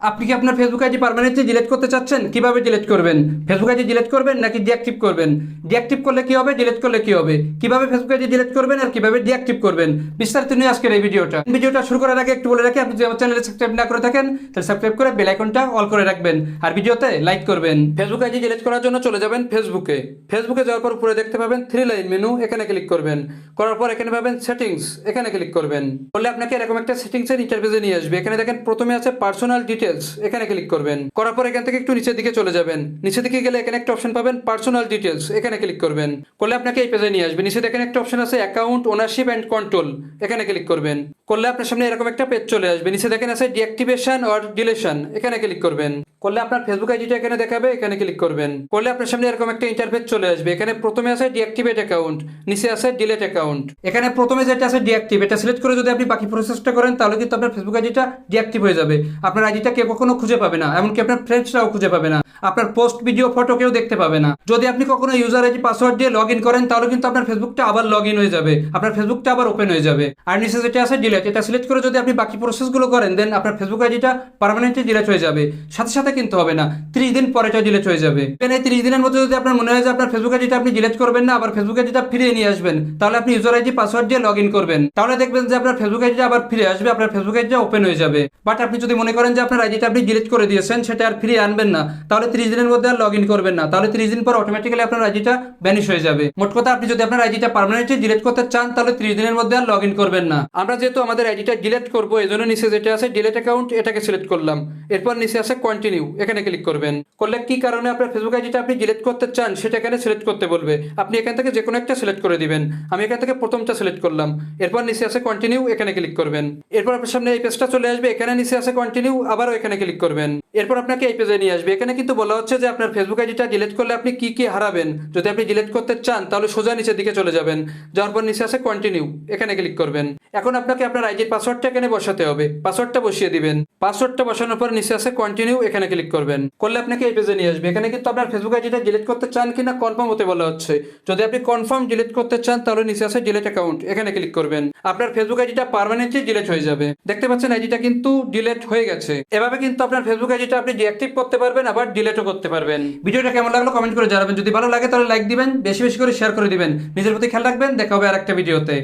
আপনি কি আপনার ফেসবুক আইডি পার্মানেন্টলি ডিলিট করতে চাচ্ছেন? কীভাবে ডিলিট করবেন? ফেসবুক আইডি ডিলিট করবেন নাকি ডিঅ্যাক্টিভ করবেন? ডিঅ্যাক্টিভ করলে কি হবে? ডিলিট করলে কি হবে? কীভাবে ফেসবুক আইডি ডিলিট করবেন আর কীভাবে ডিঅ্যাক্টিভ করবেন? বিস্তারিত নিয়ে আজকের এই ভিডিওটা। ভিডিওটা শুরু করার আগে একটু বলে রাখি, আপনি যদি আমার চ্যানেলে সাবস্ক্রাইব না করে থাকেন, তাহলে সাবস্ক্রাইব করে বেল আইকনটা অল করে রাখবেন। আর ভিডিওতে লাইক করবেন। ফেসবুক আইডি ডিলিট করার জন্য চলে যাবেন ফেসবুকে ফেসবুকে যাওয়ার পর উপরে দেখতে পাবেন থ্রি লাইন মেনু এখানে ক্লিক করবেন। করার পর এখানে পাবেন সেটিংস এখানে ক্লিক করবেন। করলে আপনাকে এরকম একটা সেটিংস এর ইন্টারফেসে নিয়ে আসবে। এখানে দেখেন প্রথমে আছে পার্সোনাল ডিটেলস এখানে ক্লিক করবেন। করার পর এখান থেকে একটু নিচের দিকে চলে যাবেন। নিচে দিকে গেলে এখানে একটা অপশন পাবেন পার্সোনাল ডিটেলস এখানে ক্লিক করবেন। করলে আপনাকে এই পেজে নিয়ে আসবে। নিচে দেখেন একটা অপশন আছে অ্যাকাউন্ট ওনারশিপ অ্যান্ড কন্ট্রোল এখানে ক্লিক করবেন। করলে আপনার সামনে এরকম একটা পেজ চলে আসবে। নিচে দেখেন আছে ডিঅ্যাক্টিভেশন অর ডিলেশন এখানে ক্লিক করবেন। করলে আপনার ফেসবুক আইডিটা এখানে দেখাবে, এখানে ক্লিক করবেন। করলে আপনার সামনে এরকম একটা ইন্টারফেস চলে আসবে। এখানে প্রথমে আছে ডিঅ্যাক্টিভেট অ্যাকাউন্ট নিচে আছে ডিলেট অ্যাকাউন্ট এখানে প্রথমে যেটা আছে ডিঅ্যাক্টিভ এটা সিলেক্ট করে যদি আপনি বাকি প্রসেসটা করেন, তাহলে কিন্তু আপনার ফেসবুক আইডিটা ডিঅ্যাক্টিভ হয়ে যাবে। আপনার আইডিটা কেউ কখনো খুঁজে পাবে না, এমনকি আপনার ফ্রেন্ডসরাও খুঁজে পাবে না। আপনার পোস্ট ভিডিও ফটো কেউ দেখতে পাবে না। যদি আপনি কখনো ইউজার আইডি পাসওয়ার্ড দিয়ে লগ ইন করেন, তাহলে কিন্তু আপনার ফেসবুকটা আবার লগ ইন হয়ে যাবে। আপনার ফেসবুকটা আবার ওপেন হয়ে যাবে। আর নিচে যেটা আছে ডিলেট এটা সিলেক্ট করে যদি আপনি বাকি প্রসেসগুলো করেন দেন আপনার ফেসবুক আইডিটা পার্মানেন্টলি ডিলেট হয়ে যাবে। সাথে সাথে কিন্তু হবে না। ত্রিশ দিন পরে এটা ডিলেট হয়ে যাবে। দেন এই ত্রিশ দিনের মধ্যে যদি আপনার মনে হয় যে আপনার ফেসবুক আইডিটা আপনি ডিলেট করবেন না, আবার ফেসবুক আইডিটা ফিরিয়ে নিয়ে আসবেন, তাহলে আপনি ইউজার আইডি পাসওয়ার্ড দিয়ে লগ ইন করবেন। তাহলে দেখবেন যে আপনার ফেসবুক আইডিটা আবার ফিরে আসবে, আপনার ফেসবুক আইডিটা ওপেন হয়ে যাবে। বাট আপনি যদি মনে করেন যে আপনার আইডিটা আপনি ডিলিট করে দিয়েছেন, সেটা আর ফিরিয়ে আনবেন না, তাহলে ত্রিশ দিনের মধ্যে আর লগ ইন করবেন না। তাহলে ত্রিশ দিন পর অটোমেটিক্যালি আপনার আইডিটা ব্যানিশ হয়ে যাবে। মোট কথা আপনি যদি আপনার আইডিটা পার্মানেন্টলি ডিলিট করতে চান, তাহলে ত্রিশ দিনের মধ্যে আর লগ ইন করবেন না। আমরা যেহেতু আমাদের আইডিটা ডিলিট করব এই জন্য নিচে যেটা আছে ডিলিট অ্যাকাউন্ট এটাকে সিলেক্ট করলাম। এরপর নিচে আছে কন্টিনিউ এখানে ক্লিক করবেন। করলে কি কারণে আপনার ফেসবুক আইডিটা আপনি ডিলিট করতে চান, সেটা এখানে সিলেক্ট করতে বলবে। আপনি এখান থেকে যে কোনো একটা সিলেক্ট করে দিবেন। আমি এখান থেকে প্রথমটা সিলেক্ট করলাম। এরপর নিচে আছে কন্টিনিউ এখানে ক্লিক করবেন। এরপর আপনার সামনে এই পেজটা চলে আসবে। এখানে নিচে আছে কন্টিনিউ আবারও এখানে ক্লিক করবেন। এরপর আপনাকে এই পেজে নিয়ে আসবে। এখানে কিন্তু বলা হচ্ছে যে আপনার ফেসবুক আইডিটা ডিলিট করলে আপনি কি কি হারাবেন? যদি আপনি ডিলিট করতে চান, তাহলে সোজা নিচের দিকে চলে যাবেন। যাওয়ার পর নিচে আছে কন্টিনিউ এখানে ক্লিক করবেন। এখন আপনাকে আপনার আইডির পাসওয়ার্ডটা এখানে বসাতে হবে। পাসওয়ার্ডটা বসিয়ে দিবেন। পাসওয়ার্ডটা বসানোর পর নিচে আছে কন্টিনিউ এখানে ক্লিক করবেন। করলে আপনাকে এই পেজে নিয়ে আসবে। এখানে কিন্তু আপনার ফেসবুক আইডিটা ডিলিট করতে চান কিনা কনফার্ম হতে বলা হচ্ছে। যদি আপনি কনফার্ম ডিলিট করতে চান, তাহলে নিচে আছে ডিলিট অ্যাকাউন্ট এখানে ক্লিক করবেন। আপনার ফেসবুক আইডিটা পার্মানেন্টলি ডিলিট হয়ে যাবে। দেখতে পাচ্ছেন আইডিটা কিন্তু ডিলিট হয়ে গেছে। এভাবে কিন্তু আপনার ফেসবুক আইডিটা আপনি ডিঅ্যাক্টিভ করতে পারবেন, আবার ডিলিটও করতে পারবেন। ভিডিওটা কেমন লাগল কমেন্ট করে জানাবেন। যদি ভালো লাগে তাহলে লাইক দিবেন, বেশি বেশি করে শেয়ার করে দিবেন। নিজের প্রতি খেয়াল রাখবেন। দেখা হবে আর একটা ভিডিওতে।